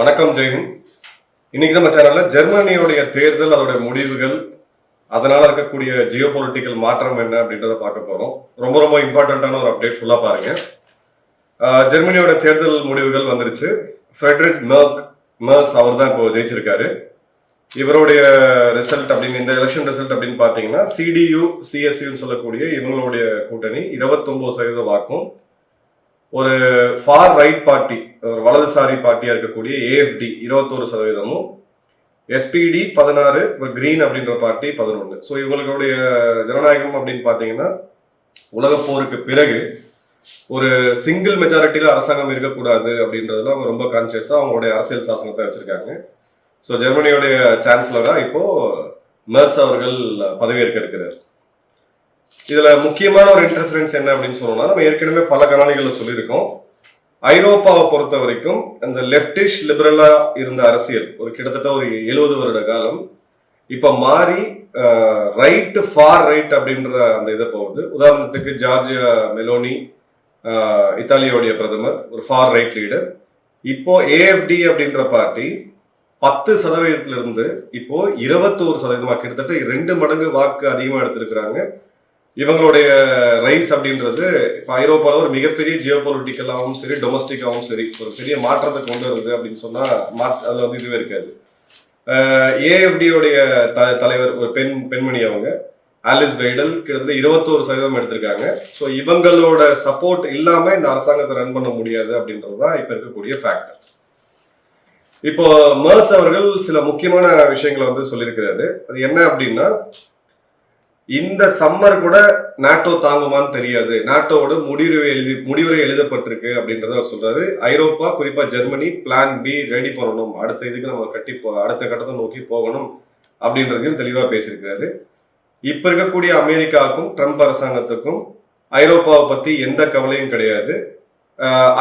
வணக்கம் ஜெயின் இன்னைக்கு நம்ம சேனல்ல ஜெர்மனியோடைய தேர்தல் அதோடைய முடிவுகள் அதனால இருக்கக்கூடிய ஜியோ பொலிட்டிக்கல் மாற்றம் என்ன அப்படின்றத பார்க்க போறோம். ரொம்ப ரொம்ப இம்பார்ட்டண்ட்டான ஒரு அப்டேட் ஃபுல்லா பாருங்க. ஜெர்மனியோட தேர்தல் முடிவுகள் வந்துருச்சு. ஃப்ரெட்ரிக் மர்க் மர்ஸ் அவர் தான் இப்போ ஜெயிச்சிருக்காரு. இவருடைய ரிசல்ட் அப்படின்னு இந்த எலெக்ஷன் ரிசல்ட் அப்படின்னு பார்த்தீங்கன்னா சிடியு சிஎஸ்யூன்னு சொல்லக்கூடிய இவங்களுடைய கூட்டணி இருபத்தொன்பது சதவீத வாக்கும். ஒரு ஃபார் ரைட் பார்ட்டி ஒரு வலதுசாரி பார்ட்டியா இருக்கக்கூடிய ஏஎஃப்டி இருபத்தோரு சதவீதமும் எஸ்பிடி பதினாறு ஒரு கிரீன் அப்படின்ற பார்ட்டி பதினொன்று ஸோ இவங்களுடைய ஜனநாயகம் அப்படின்னு பார்த்தீங்கன்னா உலகப் போருக்கு பிறகு ஒரு சிங்கிள் மெஜாரிட்டியில் அரசாங்கம் இருக்கக்கூடாது அப்படின்றதுல அவங்க ரொம்ப கான்சியஸாக அவங்களுடைய அரசியல் சாசனத்தை வச்சிருக்காங்க. ஸோ ஜெர்மனியோடைய சான்சலராக இப்போ மெர்ஸ் அவர்கள் பதவியேற்க இருக்கிறார். இதில் முக்கியமான ஒரு இன்டர்ஃபரன்ஸ் என்ன அப்படின்னு சொல்லணும்னா நம்ம ஏற்கனவே பல கணாளிகளில் சொல்லியிருக்கோம். ஐரோப்பாவை பொறுத்த வரைக்கும் அந்த லெப்டிஷ் லிபரலா இருந்த அரசியல் ஒரு கிட்டத்தட்ட ஒரு எழுபது வருட காலம் இப்ப மாறி ரைட் ஃபார் ரைட் அப்படின்ற அந்த இதை போகுது. உதாரணத்துக்கு ஜார்ஜியா மெலோனி இத்தாலியோடைய பிரதமர் ஒரு ஃபார் ரைட் லீடர் இப்போ ஏஎஃப்டி அப்படின்ற பார்ட்டி பத்து சதவீதத்திலிருந்து இப்போ இருபத்தோரு சதவீதமாக கிட்டத்தட்ட ரெண்டு மடங்கு வாக்கு அதிகமாக எடுத்திருக்கிறாங்க. இவங்களுடைய ரைஸ் அப்படின்றது இப்போ ஐரோப்பாவில் ஒரு மிகப்பெரிய ஜியோ பொலிட்டிக்கலாகவும் சரி டொமஸ்டிக்காகவும் சரி ஒரு பெரிய மாற்றத்தை கொண்டு வருது அப்படின்னு சொன்னால் மாற்ற அதில் வந்து இதுவே இருக்காது. ஏஎஃப்டியோடைய த தலைவர் ஒரு பெண் பெண்மணி அவங்க ஆலிஸ் வெய்டல் கிட்டத்தட்ட இருபத்தோரு சதவீதம் எடுத்திருக்காங்க. ஸோ இவங்களோட சப்போர்ட் இல்லாமல் இந்த அரசாங்கத்தை ரன் பண்ண முடியாது அப்படின்றது தான் இப்போ இருக்கக்கூடிய ஃபேக்டர் இப்போ மர்ஸ் அவர்கள் சில முக்கியமான விஷயங்களை வந்து சொல்லியிருக்கிறாரு. அது என்ன அப்படின்னா இந்த சம்மர் கூட நாட்டோ தாங்குமான்னு தெரியாது. நாட்டோட முடிவு எழுதி முடிவுரை எழுதப்பட்டிருக்கு அப்படின்றத அவர் சொல்றாரு. ஐரோப்பா குறிப்பா ஜெர்மனி பிளான் பி ரெடி பண்ணணும். அடுத்த இதுக்கு நம்ம கட்டி போ அடுத்த கட்டத்தை நோக்கி போகணும் அப்படின்றதையும் தெளிவா பேசியிருக்கிறாரு. இப்ப இருக்கக்கூடிய அமெரிக்காவுக்கும் ட்ரம்ப் அரசாங்கத்துக்கும் ஐரோப்பாவை பத்தி எந்த கவலையும் கிடையாது.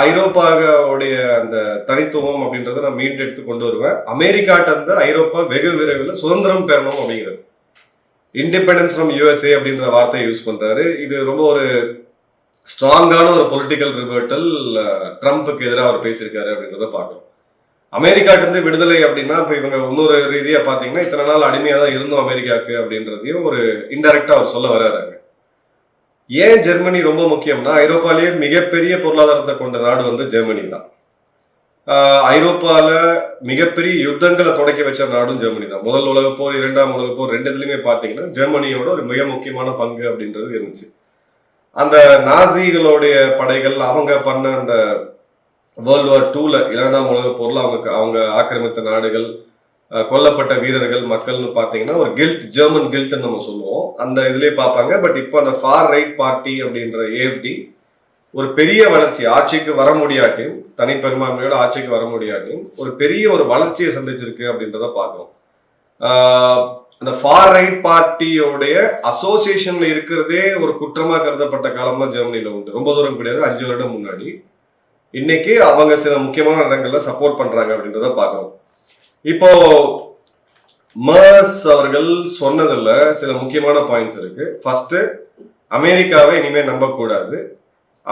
ஐரோப்பாவுடைய அந்த தனித்துவம் அப்படின்றத நான் மீண்டும் எடுத்து கொண்டு வருவேன். அமெரிக்காட்ட இருந்து ஐரோப்பா வெகு விரைவில் சுதந்திரம் பெறணும் அப்படிங்கிறது. இண்டிபெண்டன்ஸ் ஃப்ரம் யூஎஸ்ஏ அப்படின்ற வார்த்தையை யூஸ் பண்ணுறாரு இது ரொம்ப ஒரு ஸ்ட்ராங்கான ஒரு பொலிட்டிக்கல் ரிவர்ட்டல் ட்ரம்ப்புக்கு எதிராக அவர் பேசியிருக்காரு அப்படின்றத பார்க்கணும் அமெரிக்காட்டிருந்து விடுதலை அப்படின்னா இப்போ இவங்க இன்னொரு ரீதியாக பார்த்தீங்கன்னா இத்தனை நாள் அடிமையாக தான் இருந்தோம் அமெரிக்காவுக்கு அப்படின்றதையும் ஒரு இன்டெரக்டாக அவர் சொல்ல வர்றாருங்க ஏன் ஜெர்மனி ரொம்ப முக்கியம்னா ஐரோப்பாலேயே மிகப்பெரிய பொருளாதாரத்தை கொண்ட நாடு வந்து ஜெர்மனி தான் ஐரோப்பாவில் மிகப்பெரிய யுத்தங்களை தொடக்கி வச்ச நாடும் ஜெர்மனி தான். முதல் உலகப் போர் இரண்டாம் உலகப் போர் ரெண்டு இதுலையுமே பார்த்தீங்கன்னா ஜெர்மனியோட ஒரு மிக முக்கியமான பங்கு அப்படின்றது இருந்துச்சு. அந்த நாசிகளுடைய படைகள் அவங்க பண்ண அந்த வேர்ல்டு வார் டூல இரண்டாம் உலகப் போரில் அவங்க அவங்க ஆக்கிரமித்த நாடுகள் கொல்லப்பட்ட வீரர்கள் மக்கள்னு பார்த்தீங்கன்னா ஒரு கில்ட் ஜெர்மன் கில்ட்னு நம்ம சொல்லுவோம். அந்த இதுலேயே பார்ப்பாங்க. பட் இப்போ அந்த ஃபார் ரைட் பார்ட்டி அப்படின்ற ஏஎஃப்டி ஒரு பெரிய வளர்ச்சி ஆட்சிக்கு வர முடியாட்டியும் தனிப்பெரும்பான்மையோட ஆட்சிக்கு வர முடியாட்டியும் ஒரு பெரிய ஒரு வளர்ச்சியை சந்திச்சிருக்கு அப்படின்றத பார்க்குறோம். அந்த ஃபார் ரைட் பார்ட்டியோடைய அசோசியேஷன்ல இருக்கிறதே ஒரு குற்றமா கருதப்பட்ட காலம் தான் உண்டு. ரொம்ப தூரம் கிடையாது அஞ்சு வருடம் முன்னாடி. இன்னைக்கு அவங்க சில முக்கியமான இடங்கள்ல சப்போர்ட் பண்றாங்க அப்படின்றத பார்க்குறோம். இப்போ மர்ஸ் அவர்கள் சொன்னதுல சில முக்கியமான பாயிண்ட்ஸ் இருக்கு. ஃபர்ஸ்ட் அமெரிக்காவை இனிமே நம்பக்கூடாது.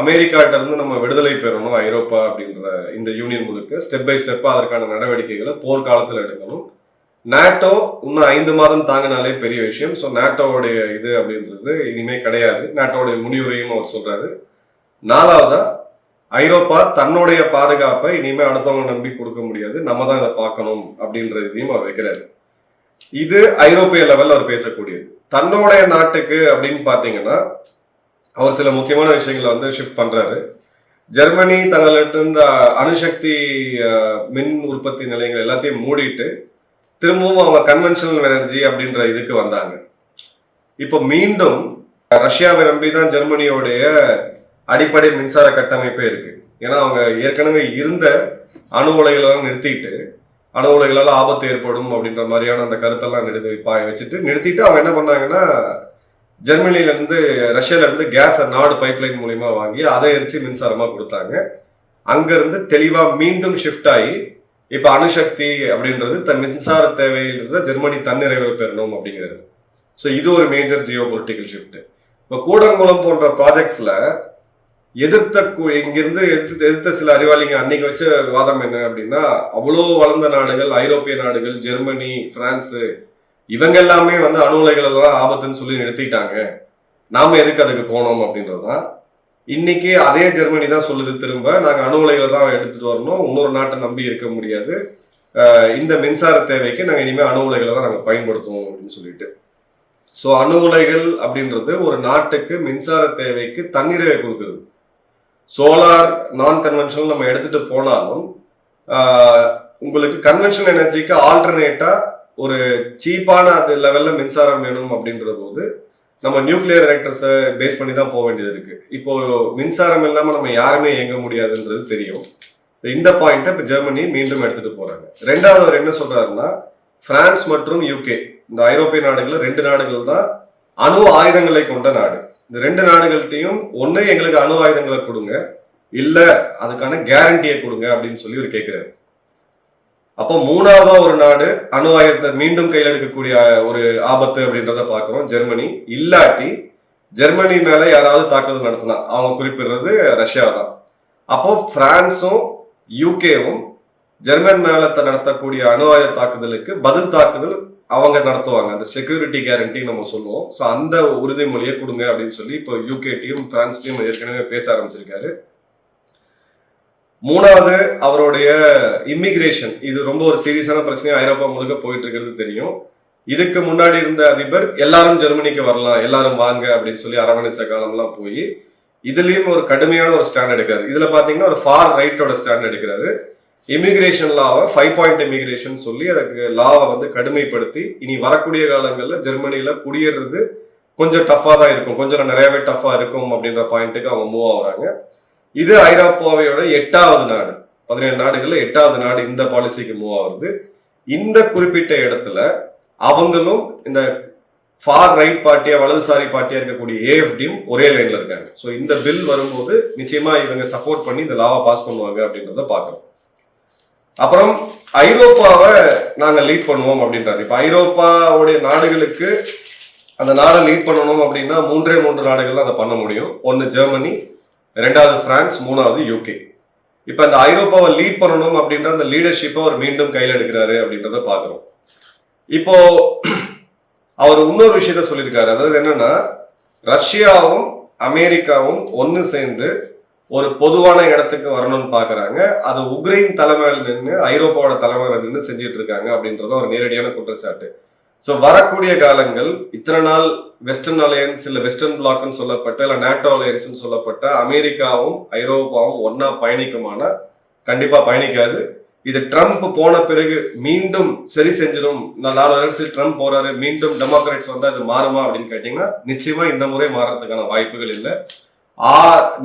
அமெரிக்காட்ட இருந்து நம்ம விடுதலை பெறணும் ஐரோப்பா அப்படின்ற இந்த யூனியன் முழுக்க ஸ்டெப் பை ஸ்டெப்பா அதற்கான நடவடிக்கைகளை போர்க்காலத்தில் எடுக்கணும். நாட்டோ இன்னும் ஐந்து மாதம் தாங்கினாலே பெரிய விஷயம். ஸோ நாட்டோவுடைய இது அப்படின்றது இனிமே கிடையாது. நாட்டோடைய முடிவுரையும் அவர் சொல்றாரு. நாலாவதா ஐரோப்பா தன்னுடைய பாதுகாப்பை இனிமே அடுத்தவங்க நம்பி கொடுக்க முடியாது. நம்ம தான் இதை பார்க்கணும் அப்படின்ற இதையும் அவர் வைக்கிறாரு. இது ஐரோப்பிய லெவல்ல அவர் பேசக்கூடியது. தன்னுடைய நாட்டுக்கு அப்படின்னு பாத்தீங்கன்னா அவர் சில முக்கியமான விஷயங்களை வந்து ஷிஃப்ட் பண்றாரு. ஜெர்மனி தங்கள்கிட்ட இருந்த அணுசக்தி மின் உற்பத்தி நிலையங்கள் எல்லாத்தையும் மூடிட்டு திரும்பவும் அவங்க கன்வென்ஷனல் எனர்ஜி அப்படின்ற இதுக்கு வந்தாங்க. இப்போ மீண்டும் ரஷ்யாவை நம்பி தான் ஜெர்மனியோடைய அடிப்படை மின்சார கட்டமைப்பே இருக்கு. ஏன்னா அவங்க ஏற்கனவே இருந்த அணு உலைகளெல்லாம் நிறுத்திட்டு அணு உலைகளால் ஆபத்து ஏற்படும் அப்படின்ற மாதிரியான அந்த கருத்தெல்லாம் நிறுத்தி பாய வச்சுட்டு நிறுத்திட்டு அவங்க என்ன பண்ணாங்கன்னா ஜெர்மனில இருந்து ரஷ்யால இருந்து கேஸை நாடு பைப்லைன் மூலியமா வாங்கி அதை எரிச்சு மின்சாரமா கொடுத்தாங்க. அங்கேருந்து தெளிவாக தெளிவா மீண்டும் ஷிஃப்ட் ஆகி இப்ப அணுசக்தி அப்படின்றது தன் மின்சார தேவையிலிருந்து ஜெர்மனி தன்னிறைவு பெறணும் அப்படிங்கிறது. ஸோ இது ஒரு மேஜர் ஜியோ பொலிட்டிக்கல் ஷிஃப்ட் இப்போ கூடங்குளம் போன்ற ப்ராஜெக்ட்ஸ்ல எதிர்த்த இங்கிருந்து எதிர்த்து எதிர்த்த சில அறிவாளிங்க அன்னைக்கு வச்ச வாதம் என்ன அப்படின்னா அவ்வளோ வளர்ந்த நாடுகள் ஐரோப்பிய நாடுகள் ஜெர்மனி பிரான்ஸு இவங்க எல்லாமே வந்து அணு உலைகள் எல்லாம் ஆபத்துன்னு சொல்லி நிறுத்திட்டாங்க. நாம எதுக்கு அதுக்கு போனோம் அப்படின்றதுதான். இன்னைக்கு அதே ஜெர்மனி தான் சொல்லுது திரும்ப. நாங்கள் அணு உலைகளை தான் எடுத்துட்டு வரணும். இன்னொரு நாட்டை நம்பி இருக்க முடியாது. இந்த மின்சார தேவைக்கு நாங்கள் இனிமேல் அணு உலைகளை தான் நாங்கள் பயன்படுத்துவோம் அப்படின்னு சொல்லிட்டு. ஸோ அணு உலைகள் அப்படின்றது ஒரு நாட்டுக்கு மின்சார தேவைக்கு தண்ணீரை கொடுக்குது. சோலார் நான் கன்வென்ஷனல் நம்ம எடுத்துட்டு போனாலும் உங்களுக்கு கன்வென்ஷனல் எனர்ஜிக்கு ஆல்டர்னேட்டா ஒரு சீப்பான அது லெவல்ல மின்சாரம் வேணும் அப்படின்ற போது நம்ம நியூக்ளியர் ரெக்டர்ஸை பேஸ் பண்ணி தான் போக வேண்டியது இருக்கு. இப்போ மின்சாரம் இல்லாம நம்ம யாருமே இயங்க முடியாதுன்றது தெரியும். இந்த பாயிண்ட்டை இப்போ ஜெர்மனி மீண்டும் எடுத்துட்டு போறாங்க. ரெண்டாவது அவர் என்ன சொல்றாருன்னா பிரான்ஸ் மற்றும் யூகே இந்த ஐரோப்பிய நாடுகளில் ரெண்டு நாடுகள் தான் அணு ஆயுதங்களை கொண்ட நாடு. இந்த ரெண்டு நாடுகள்கிட்டையும் ஒன்று எங்களுக்கு அணு ஆயுதங்களை கொடுங்க இல்ல அதுக்கான கேரண்டியை கொடுங்க அப்படின்னு சொல்லி ஒரு கேட்கிறாரு அப்போ மூணாவதா ஒரு நாடு அணு ஆயுதத்தை மீண்டும் கையில் எடுக்கக்கூடிய ஒரு ஆபத்து அப்படின்றத பார்க்குறோம். ஜெர்மனி இல்லாட்டி ஜெர்மனி மேல யாராவது தாக்குதல் நடத்தினா அவங்க குறிப்பிடுறது ரஷ்யா தான் அப்போ பிரான்ஸும் யூகேவும் ஜெர்மன் மேல நடத்தக்கூடிய அணு ஆயுத தாக்குதலுக்கு பதில் தாக்குதல் அவங்க நடத்துவாங்க. அந்த செக்யூரிட்டி கேரண்டி நம்ம சொல்லுவோம். ஸோ அந்த உறுதிமொழியை கொடுங்க அப்படின்னு சொல்லி இப்போ யூகே டீம் பிரான்ஸ் டீம் ஏற்கனவே பேச ஆரம்பிச்சிருக்காரு. மூணாவது அவருடைய இம்மிகிரேஷன் இது ரொம்ப ஒரு சீரியஸான பிரச்சனையா ஐரோப்பா முழுக்க போயிட்டு இருக்கிறது தெரியும். இதுக்கு முன்னாடி இருந்த அதிபர் எல்லாரும் ஜெர்மனிக்கு வரலாம் எல்லாரும் வாங்க அப்படின்னு சொல்லி அரவணைச்ச காலம்லாம் போய் இதுலயும் ஒரு கடுமையான ஒரு ஸ்டாண்ட் எடுக்கிறார். இதுல பாத்தீங்கன்னா ஒரு ஃபார் ரைட்டோட ஸ்டாண்ட் எடுக்கிறாரு. இமிகிரேஷன் லாவை ஃபைவ் பாயிண்ட் இமிகிரேஷன் சொல்லி அதுக்கு லாவை வந்து கடுமைப்படுத்தி இனி வரக்கூடிய காலங்களில் ஜெர்மனியில குடியேறது கொஞ்சம் டஃப்பாக தான் இருக்கும். கொஞ்சம் நிறையவே டஃப்பாக இருக்கும் அப்படின்ற பாயிண்ட்டுக்கு அவங்க மூவ் ஆகுறாங்க. இது ஐரோப்பாவையோட எட்டாவது நாடு. பதினேழு நாடுகள்ல எட்டாவது நாடு இந்த பாலிசிக்கு மூவ் ஆகுது. இந்த குறிப்பிட்ட இடத்துல அவங்களும் இந்த ஃபார் ரைட் பார்ட்டியா வலதுசாரி பார்ட்டியா இருக்கக்கூடிய ஏஎஃப்டியும் ஒரே லைன்ல இருக்காங்க. ஸோ இந்த பில் வரும்போது நிச்சயமா இவங்க சப்போர்ட் பண்ணி இந்த லாவை பாஸ் பண்ணுவாங்க அப்படின்றத பார்க்கணும். அப்புறம் ஐரோப்பாவை நாங்கள் லீட் பண்ணுவோம் அப்படின்றாரு. இப்போ ஐரோப்பாவுடைய நாடுகளுக்கு அந்த நாடை லீட் பண்ணணும் அப்படின்னா மூன்றே மூன்று நாடுகள் தான் அதை பண்ண முடியும். ஒன்று ஜெர்மனி ரெண்டாவது பிரான்ஸ் மூணாவது யூகே இப்போ அந்த ஐரோப்பாவை லீட் பண்ணணும் அப்படின்ற அந்த லீடர்ஷிப்பை அவர் மீண்டும் கையில் எடுக்கிறாரு அப்படின்றத பார்க்குறோம். இப்போ அவர் இன்னொரு விஷயத்த சொல்லியிருக்காரு. அதாவது என்னன்னா ரஷ்யாவும் அமெரிக்காவும் ஒன்று சேர்ந்து ஒரு பொதுவான இடத்துக்கு வரணும்னு பார்க்குறாங்க. அது உக்ரைன் தலைமையில் நின்று ஐரோப்பாவோட தலைமையில் நின்று செஞ்சுட்டு இருக்காங்க அப்படின்றது ஒரு நேரடியான குற்றச்சாட்டு. ஸோ வரக்கூடிய காலங்கள் இத்தனை நாள் வெஸ்டர்ன் அலையன்ஸ் இல்லை வெஸ்டர்ன் பிளாக்னு சொல்லப்பட்ட இல்லை நேட்டோ அலையன்ஸ்னு சொல்லப்பட்ட அமெரிக்காவும் ஐரோப்பாவும் ஒன்னா பயணிக்குமானா கண்டிப்பாக பயணிக்காது. இது ட்ரம்ப் போன பிறகு மீண்டும் சரி செஞ்சிடும். நான் நாலு வருஷம் ட்ரம்ப் போறாரு மீண்டும் டெமோக்ராட்ஸ் வந்து அது மாறுமா அப்படின்னு கேட்டீங்கன்னா நிச்சயமா இந்த முறை மாறுறதுக்கான வாய்ப்புகள் இல்லை. ஆ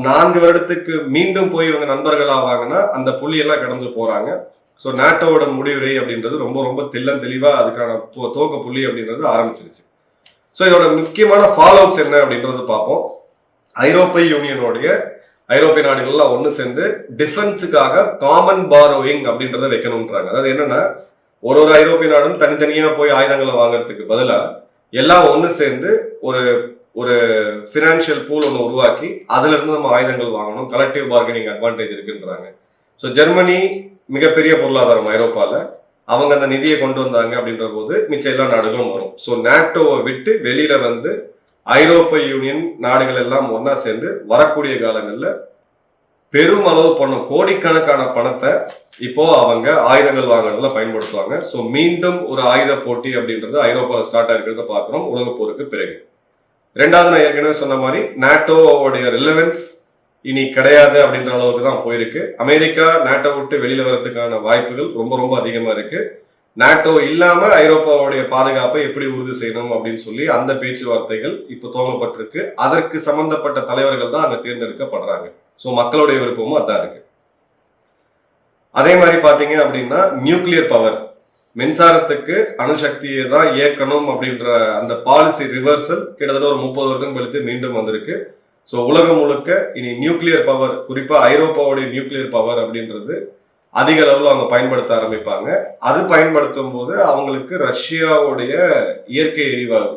நான்கு வருடத்துக்கு மீண்டும் போய் இவங்க நண்பர்கள் ஆவாங்கன்னா அந்த புள்ளியெல்லாம் கடந்து போறாங்க. ஸோ நாட்டோட முடிவுரை அப்படின்றது ரொம்ப ரொம்ப தெல்லம் தெளிவாக அதுக்கான தோக்க புள்ளி அப்படின்றது ஆரம்பிச்சிருச்சு. ஸோ இதோட முக்கியமான ஃபாலோஅப்ஸ் என்ன அப்படின்றது பார்ப்போம். ஐரோப்பிய யூனியனுடைய ஐரோப்பிய நாடுகள்லாம் ஒன்று சேர்ந்து டிஃபென்ஸுக்காக காமன் பாரோயிங் அப்படின்றத வைக்கணுன்றாங்க அதாவது என்னன்னா ஒரு ஒரு ஐரோப்பிய நாடும் தனித்தனியாக போய் ஆயுதங்களை வாங்குறதுக்கு பதிலாக எல்லாம் ஒன்று சேர்ந்து ஒரு ஒரு ஃபினான்ஷியல் பூல் ஒன்று உருவாக்கி அதுலேருந்து நம்ம ஆயுதங்கள் வாங்கணும். கலெக்டிவ் பார்கெனிங் அட்வான்டேஜ் இருக்குன்றாங்க. ஸோ ஜெர்மனி மிகப்பெரிய பொருளாதாரம் ஐரோப்பாவில் அவங்க அந்த நிதியை கொண்டு வந்தாங்க அப்படின்ற போது மிச்ச எல்லா நாடுகளும் வரும். ஸோ நாட்டோவை விட்டு வெளியில வந்து ஐரோப்பிய யூனியன் நாடுகள் எல்லாம் ஒன்றா சேர்ந்து வரக்கூடிய காலங்களில் பெருமளவு பணம் கோடிக்கணக்கான பணத்தை இப்போ அவங்க ஆயுதங்கள் வாங்குறதுல பயன்படுத்துவாங்க. ஸோ மீண்டும் ஒரு ஆயுத போட்டி அப்படின்றது ஐரோப்பாவில் ஸ்டார்ட் ஆகிருக்கிறத பார்க்குறோம். உலகப் போருக்கு பிறகு. ரெண்டாவது நான் ஏற்கனவே சொன்ன மாதிரி நாட்டோவோடைய ரிலவென்ஸ் இனி கிடையாது அப்படின்ற அளவுக்கு தான் போயிருக்கு. அமெரிக்கா நாட்டோ விட்டு வெளியில வர்றதுக்கான வாய்ப்புகள் ரொம்ப ரொம்ப அதிகமா இருக்கு. நாட்டோ இல்லாம ஐரோப்பாவுடைய பாதுகாப்பை எப்படி உறுதி செய்யணும் அப்படின்னு சொல்லி அந்த பேச்சுவார்த்தைகள் இப்போ துவங்கப்பட்டிருக்கு. அதற்கு சம்பந்தப்பட்ட தலைவர்கள் தான் அங்க தேர்ந்தெடுக்கப்படுறாங்க. ஸோ மக்களுடைய விருப்பமும் அதான் இருக்கு. அதே மாதிரி பாத்தீங்க அப்படின்னா நியூக்ளியர் பவர் மின்சாரத்துக்கு அணுசக்தியை தான் இயக்கணும் அப்படின்ற அந்த பாலிசி ரிவர்சல் கிட்டத்தட்ட ஒரு முப்பது வருடம் கழித்து மீண்டும் வந்திருக்கு. ஸோ உலகம் முழுக்க இனி நியூக்ளியர் பவர் குறிப்பாக ஐரோப்பாவுடைய நியூக்ளியர் பவர் அப்படின்றது அதிக அளவில் அவங்க பயன்படுத்த ஆரம்பிப்பாங்க. அது பயன்படுத்தும் போது அவங்களுக்கு ரஷ்யாவுடைய இயற்கை எரிவாயு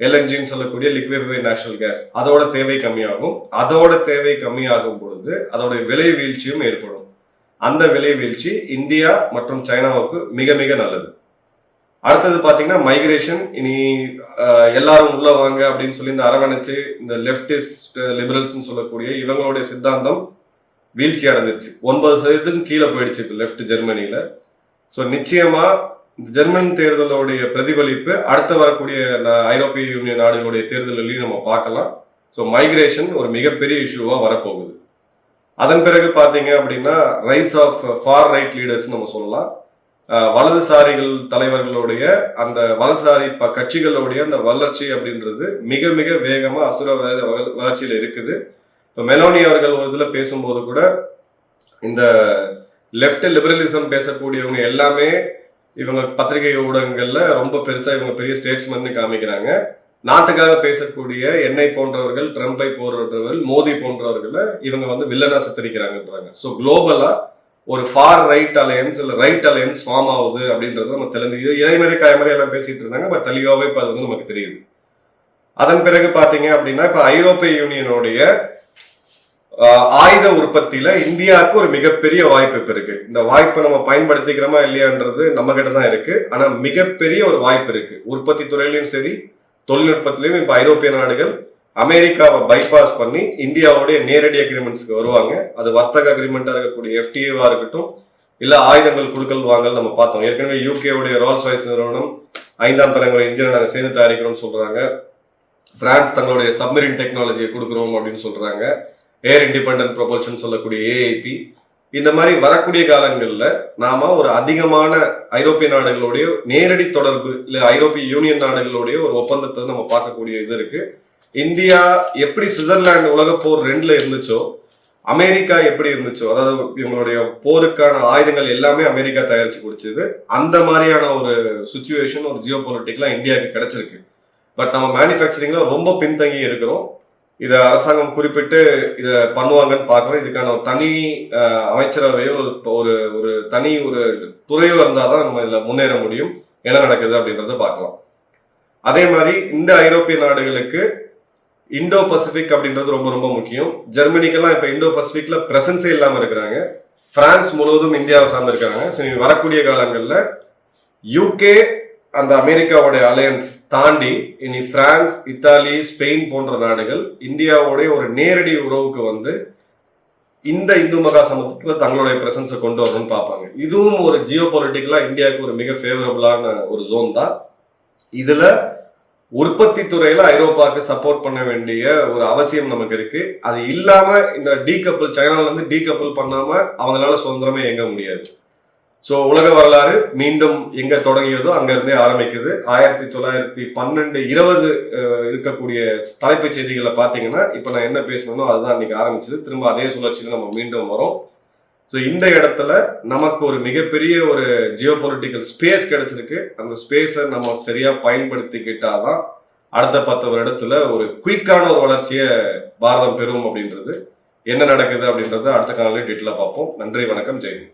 எல்என்ஜின்னு சொல்லக்கூடிய லிக்விஃபை நேஷனல் கேஸ் அதோட தேவை கம்மியாகும். அதோட தேவை கம்மியாகும் பொழுது அதோட விலை வீழ்ச்சியும் ஏற்படும். அந்த விலை வீழ்ச்சி இந்தியா மற்றும் சைனாவுக்கு மிக மிக நல்லது. அடுத்தது பார்த்தீங்கன்னா மைக்ரேஷன் இனி எல்லாரும் உள்ள வாங்க அப்படின்னு சொல்லி இந்த அரவணைச்சு இந்த லெப்டிஸ்ட் லிபரல்ஸ்னு சொல்லக்கூடிய இவங்களுடைய சித்தாந்தம் வீழ்ச்சி அடைஞ்சிருச்சு. ஒன்பது சதவீதத்துக்கு கீழே போயிடுச்சு இப்போ லெஃப்ட் ஜெர்மனியில. ஸோ நிச்சயமா இந்த ஜெர்மன் தேர்தலுடைய பிரதிபலிப்பு அடுத்து வரக்கூடிய ஐரோப்பிய யூனியன் நாடுகளுடைய தேர்தல்களையும் நம்ம பார்க்கலாம். ஸோ மைக்ரேஷன் ஒரு மிகப்பெரிய இஷ்யூவாக வரப்போகுது. அதன் பிறகு பார்த்தீங்க அப்படின்னா rise of far right leaders நம்ம சொல்லலாம். வலதுசாரிகள் தலைவர்களுடைய அந்த வலதுசாரி ப கட்சிகளுடைய அந்த வளர்ச்சி அப்படின்றது மிக மிக வேகமாக அசுர வளர்ச்சியில் வள- இருக்குது. இப்போ மெலோனி அவர்கள் ஒரு இதில் பேசும்போது கூட இந்த லெஃப்ட் லிபரலிசம் பேசக்கூடியவங்க எல்லாமே இவங்க பத்திரிகை ஊடகங்களில் ரொம்ப பெருசாக இவங்க பெரிய ஸ்டேட்ஸ்மென்னு காமிக்கிறாங்க. நாட்டுக்காக பேசக்கூடிய என்னை போன்றவர்கள் ட்ரம்பை போன்றவர்கள் மோடி போன்றவர்களை இவங்க வந்து வில்லனா சித்தரிக்கிறாங்கன்றாங்க. ஸோ குளோபலாக ஒரு ஃபார் ரைட் அலையன்ஸ் இல்லை ரைட் அலையன்ஸ் ஃபார்ம் ஆகுது அப்படின்றது நம்ம தெரிஞ்சு இது மாதிரி காயமாரி எல்லாம் பேசிட்டு இருந்தாங்க பட் தெளிவாகவே இப்போ அது வந்து நமக்கு தெரியுது. அதன் பிறகு பார்த்தீங்க அப்படின்னா இப்போ ஐரோப்பிய யூனியனுடைய ஆயுத உற்பத்தியில இந்தியாவுக்கு ஒரு மிகப்பெரிய வாய்ப்பு இப்போ இருக்கு. இந்த வாய்ப்பை நம்ம பயன்படுத்திக்கிறோமா இல்லையான்றது நம்ம கிட்ட தான் இருக்கு. ஆனா மிகப்பெரிய ஒரு வாய்ப்பு இருக்கு. உற்பத்தி துறையிலையும் சரி தொழில்நுட்பத்திலையும் இப்போ ஐரோப்பிய நாடுகள் அமெரிக்காவை பைபாஸ் பண்ணி இந்தியாவுடைய நேரடி அக்ரிமெண்ட்ஸ்க்கு வருவாங்க. அது வர்த்தக அக்ரிமெண்டா இருக்கக்கூடிய எஃப்டிஏவா இருக்கட்டும் இல்ல ஆயுதங்கள் குழுக்கள் வாங்கல் நம்ம பார்த்தோம். ஏற்கனவே யூகேவுடைய ரோல்ஸ் ராய்ஸ் நிறுவனம் ஐந்தாம் தலைமுறை இன்ஜினை நாங்கள் சேர்ந்து தயாரிக்கிறோம்னு சொல்றாங்க. பிரான்ஸ் தங்களுடைய சப்மரின் டெக்னாலஜியை கொடுக்குறோம் அப்படின்னு சொல்றாங்க. ஏர் இண்டிபெண்டன்ட் ப்ரொபல்ஷன் சொல்லக்கூடிய ஏஐபி இந்த மாதிரி வரக்கூடிய காலங்களில் நாம ஒரு அதிகமான ஐரோப்பிய நாடுகளுடைய நேரடி தொடர்பு இல்லை ஐரோப்பிய யூனியன் நாடுகளுடைய ஒரு ஒப்பந்தத்தை நம்ம பார்க்கக்கூடிய இது இருக்குது இந்தியா எப்படி சுவிட்சர்லாந்து உலக போர் ரெண்டுல இருந்துச்சோ அமெரிக்கா எப்படி இருந்துச்சோ அதாவது இவங்களுடைய போருக்கான ஆயுதங்கள் எல்லாமே அமெரிக்கா தயாரிச்சு கொடுத்தது அந்த மாதிரியான ஒரு சுச்சுவேஷன் ஒரு ஜியோ பொலிட்டிக்லாம் இந்தியாவுக்கு கிடைச்சிருக்கு. பட் நம்ம மேனுஃபேக்சரிங்ல ரொம்ப பின்தங்கி இருக்கிறோம். இதை அரசாங்கம் குறிப்பிட்டு இதை பண்ணுவாங்கன்னு பார்க்குறோம். இதுக்கான ஒரு தனி அமைச்சரவையோ ஒரு ஒரு ஒரு தனி ஒரு துறையோ இருந்தால் தான் நம்ம இதில் முன்னேற முடியும். என்ன நடக்குது அப்படின்றத பார்க்கலாம். அதே மாதிரி இந்த ஐரோப்பிய நாடுகளுக்கு இண்டோ பசிபிக் அப்படின்றது ரொம்ப ரொம்ப முக்கியம். ஜெர்மனிக்கெல்லாம் இப்போ இண்டோ பசிபிக்ல பிரசன்ஸே இல்லாமல் இருக்கிறாங்க. பிரான்ஸ் முழுவதும் இந்தியாவை சார்ந்திருக்காங்க ஸோ இனி வரக்கூடிய காலங்களில் யூகே அந்த அமெரிக்காவுடைய அலையன்ஸ் தாண்டி இனி பிரான்ஸ் இத்தாலி ஸ்பெயின் போன்ற நாடுகள் இந்தியாவுடைய ஒரு நேரடி உறவுக்கு வந்து இந்த இந்து மகா சமூகத்தில் தங்களுடைய பிரசன்ஸை கொண்டு வரணும்னு பார்ப்பாங்க. இதுவும் ஒரு ஜியோ பொலிட்டிக்கலாக இந்தியாவுக்கு ஒரு மிக ஃபேவரபுளான ஒரு ஜோன் தான். இதில் உற்பத்தி துறையில ஐரோப்பாவுக்கு சப்போர்ட் பண்ண வேண்டிய ஒரு அவசியம் நமக்கு இருக்கு. அது இல்லாம இந்த டீகப்பிள் சைனால இருந்து டீகப்பிள் பண்ணாம அவங்களால சுதந்திரமே இயங்க முடியாது. ஸோ உலக வரலாறு மீண்டும் எங்க தொடங்கியதோ அங்க இருந்தே ஆரம்பிக்குது. ஆயிரத்தி தொள்ளாயிரத்தி பன்னெண்டு இருபது இருக்கக்கூடிய தலைப்புச் செய்திகளை பார்த்தீங்கன்னா இப்போ நான் என்ன பேசணும்னோ அதுதான் இன்னைக்கு ஆரம்பிச்சது. திரும்ப அதே சுழற்சியில நம்ம மீண்டும் வரோம். ஸோ இந்த இடத்துல நமக்கு ஒரு மிகப்பெரிய ஒரு ஜியோ பொலிட்டிக்கல் ஸ்பேஸ் கிடைச்சிருக்கு. அந்த ஸ்பேஸை நம்ம சரியாக பயன்படுத்திக்கிட்டால் தான் அடுத்த பத்து வருடத்தில் ஒரு குயிக்கான ஒரு வளர்ச்சியை பாரதம் பெறும் அப்படின்றது. என்ன நடக்குது அப்படின்றத அடுத்த காலையில் டீட்டெயிலாக பார்ப்போம். நன்றி வணக்கம் ஜெயின்